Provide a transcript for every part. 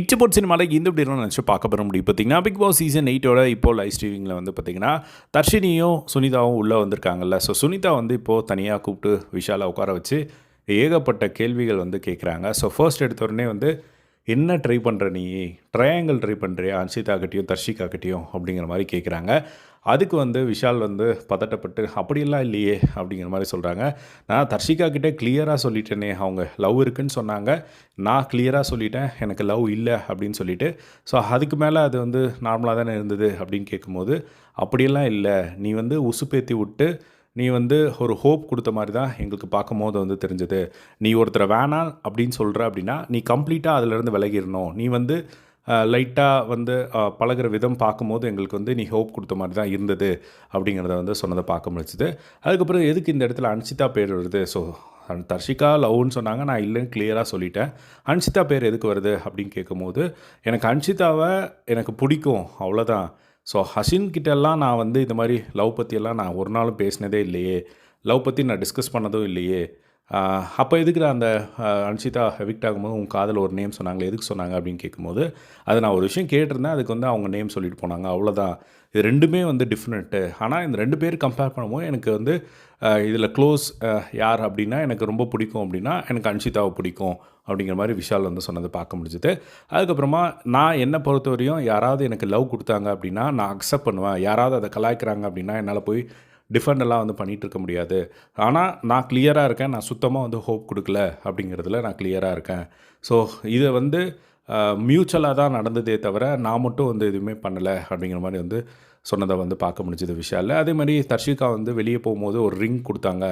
இச்சபோட் சினிமாவில் இந்த இப்படி நினச்சி பார்க்க பெற முடியும் பார்த்தீங்கன்னா பிக் பாஸ் சீசன் எயிட்டோட இப்போ லைவ் ஸ்ட்ரீமிங்கில் வந்து பார்த்தீங்கன்னா தர்ஷினியும் சுனிதாவும் உள்ளே வந்திருக்காங்கல்ல. ஸோ சுனிதா வந்து இப்போது தனியாக கூப்பிட்டு விஷாலாக உட்கார வச்சு ஏகப்பட்ட கேள்விகள் வந்து கேட்குறாங்க ஸோ ஃபர்ஸ்ட் எடுத்த உடனே வந்து என்ன ட்ரை பண்ணுற நீ? ட்ரையாங்கிள் ட்ரை பண்ணுறியா அன்சிதா கட்டியும் தர்ஷிகா கட்டியும் அப்படிங்கிற மாதிரி கேட்குறாங்க அதுக்கு வந்து விஷால் வந்து பதட்டப்பட்டு அப்படியெல்லாம் இல்லையே அப்படிங்கிற மாதிரி சொல்கிறாங்க நான் தர்ஷிகா கிட்டே கிளியராக சொல்லிட்டேனே அவங்க லவ் இருக்குன்னு சொன்னாங்க. நான் கிளியராக சொல்லிட்டேன் எனக்கு லவ் இல்லை அப்படின்னு சொல்லிட்டு. ஸோ அதுக்கு மேலே அது வந்து நார்மலாக தானே இருந்தது அப்படின்னு கேட்கும்போது அப்படியெல்லாம் இல்லை. நீ வந்து உசுப்பேத்தி விட்டு நீ வந்து ஒரு ஹோப் கொடுத்த மாதிரி தான் எங்களுக்கு பார்க்கும்போது வந்து தெரிஞ்சது. நீ ஒருத்தரை வேணாம் அப்படின்னு சொல்கிற அப்படின்னா நீ கம்ப்ளீட்டாக அதிலேருந்து விலகிடணும். நீ வந்து லைட்டாக வந்து பழகிற பழகுற விதம் பார்க்கும்போது எங்களுக்கு வந்து நீ ஹோப் கொடுத்த மாதிரி தான் இருந்தது அப்படிங்கிறத வந்து சொன்னதை பார்க்க முடிச்சுது அதுக்கப்புறம் எதுக்கு இந்த இடத்துல அன்சிதா பேர் வருது? ஸோ தர்ஷிகா லவ்னு சொன்னாங்க. நான் இல்லைன்னு கிளியராக சொல்லிட்டேன். அன்சிதா பேர் எதுக்கு வருது அப்படின்னு கேட்கும்போது எனக்கு அன்சிதாவை எனக்கு பிடிக்கும். அவ்வளோதான் ஸோ ஹசின்கிட்டெல்லாம் நான் வந்து இந்த மாதிரி லவ் பற்றியெல்லாம் நான் ஒரு நாளும் பேசினதே இல்லையே. லவ் பற்றி நான் டிஸ்கஸ் பண்ணதும் இல்லையே. அப்போ எதுக்கு அந்த ஆஹ், அன்ஷிதா எவிக்ட் ஆகும்போது உங்கள் காதில் ஒரு நேம் சொன்னாங்களே எதுக்கு சொன்னாங்க அப்படின்னு கேட்கும்போது அது நான் ஒரு விஷயம் கேட்டிருந்தேன் அதுக்கு வந்து அவங்க நேம் சொல்லிட்டு போனாங்க அவ்வளோதான் இது ரெண்டுமே வந்து டிஃப்ரெண்ட்டு ஆனால் இந்த ரெண்டு பேர் கம்பேர் பண்ணும்போது எனக்கு வந்து இதில் க்ளோஸ் யார் அப்படின்னா எனக்கு ரொம்ப பிடிக்கும் அப்படின்னா எனக்கு அன்ஷிதாவை பிடிக்கும் அப்படிங்கிற மாதிரி விஷால் வந்து சொன்னதை பார்க்க முடிஞ்சுது. அதுக்கப்புறமா நான் என்னை பொறுத்தவரையும் யாராவது எனக்கு லவ் கொடுத்தாங்க அப்படின்னா நான் அக்செப்ட் பண்ணுவேன். யாராவது அதை கலாய்க்கிறாங்க அப்படின்னா என்னால் போய் டிஃபெண்டெல்லாம் வந்து பண்ணிகிட்டு இருக்க முடியாது. ஆனால் நான் கிளியராக இருக்கேன். நான் சுத்தமாக வந்து ஹோப் கொடுக்கல அப்படிங்கிறதுல நான் கிளியராக இருக்கேன். ஸோ இதை வந்து மியூச்சுவலாக தான் நடந்ததே தவிர நான் மட்டும் வந்து எதுவுமே பண்ணலை அப்படிங்கிற மாதிரி வந்து சொன்னதை வந்து பார்க்க முடிஞ்சது விஷயம் இல்லை அதே மாதிரி தர்ஷிகா வந்து வெளியே போகும்போது ஒரு ரிங் கொடுத்தாங்க.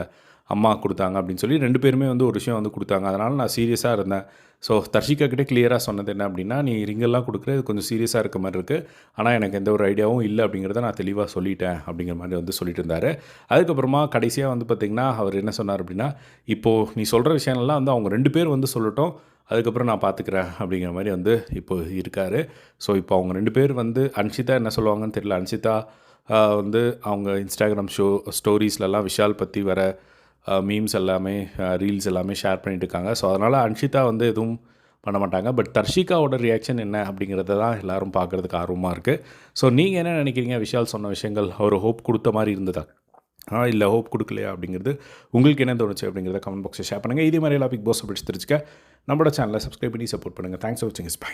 அம்மா கொடுத்தாங்க அப்படின்னு சொல்லி ரெண்டு பேருமே வந்து ஒரு விஷயம் வந்து கொடுத்தாங்க. அதனால் நான் சீரியஸாக இருந்தேன். ஸோ தர்ஷிகா கிட்டே கிளியராக சொன்னது என்ன அப்படின்னா நீ ரிங்கெல்லாம் கொடுக்குறது கொஞ்சம் சீரியஸாக இருக்க மாதிரி இருக்குது ஆனால் எனக்கு எந்த ஒரு ஐடியாவும் இல்லை அப்படிங்கிறத நான் தெளிவாக சொல்லிட்டேன் அப்படிங்கிற மாதிரி வந்து சொல்லிட்டு இருந்தார். அதுக்கப்புறமா கடைசியாக வந்து பார்த்திங்கன்னா அவர் என்ன சொன்னார் அப்படின்னா இப்போது நீ சொல்கிற விஷயம்லாம் வந்து அவங்க ரெண்டு பேர் வந்து சொல்லட்டும். அதுக்கப்புறம் நான் பார்த்துக்கிறேன் அப்படிங்கிற மாதிரி வந்து இப்போ இருக்கார். ஸோ இப்போ அவங்க ரெண்டு பேர் வந்து அன்ஷிதா என்ன சொல்லுவாங்கன்னு தெரியல. அன்ஷிதா வந்து அவங்க இன்ஸ்டாகிராம் ஷோ ஸ்டோரீஸ்லலாம் விஷால் பற்றி வர மீம்ஸ் எல்லாமே ரீல்ஸ் எல்லாமே ஷேர் பண்ணிட்டு இருக்காங்க ஸோ அதனால் அன்ஷிதா வந்து எதுவும் பண்ண மாட்டாங்க. பட் தர்ஷிகாவோட ரியாக்ஷன் என்ன அப்படிங்கிறத தான் எல்லாரும் பார்க்குறதுக்கு ஆர்வமாக இருக்குது ஸோ நீங்கள் என்ன நினைக்கிறீங்க? விஷால் சொன்ன விஷயங்கள் ஒரு ஹோப் கொடுத்த மாதிரி இருந்ததா? ஆ இல்லை ஹோப் கொடுக்கலையா அப்படிங்கிறது உங்களுக்கு என்ன தோணுச்சு அப்படிங்கிறத கமெண்ட் பாக்ஸில் ஷேர் பண்ணுங்கள் இதே மாதிரி எல்லா பிக் பாஸ் பிடிச்சி தெரிஞ்சுக்க நம்மளோட சேனலை சப்ஸ்கிரைப் பண்ணி சப்போர்ட் பண்ணுங்கள் தேங்க்ஸ் ஃபார் வாட்சிங் இஸ் பை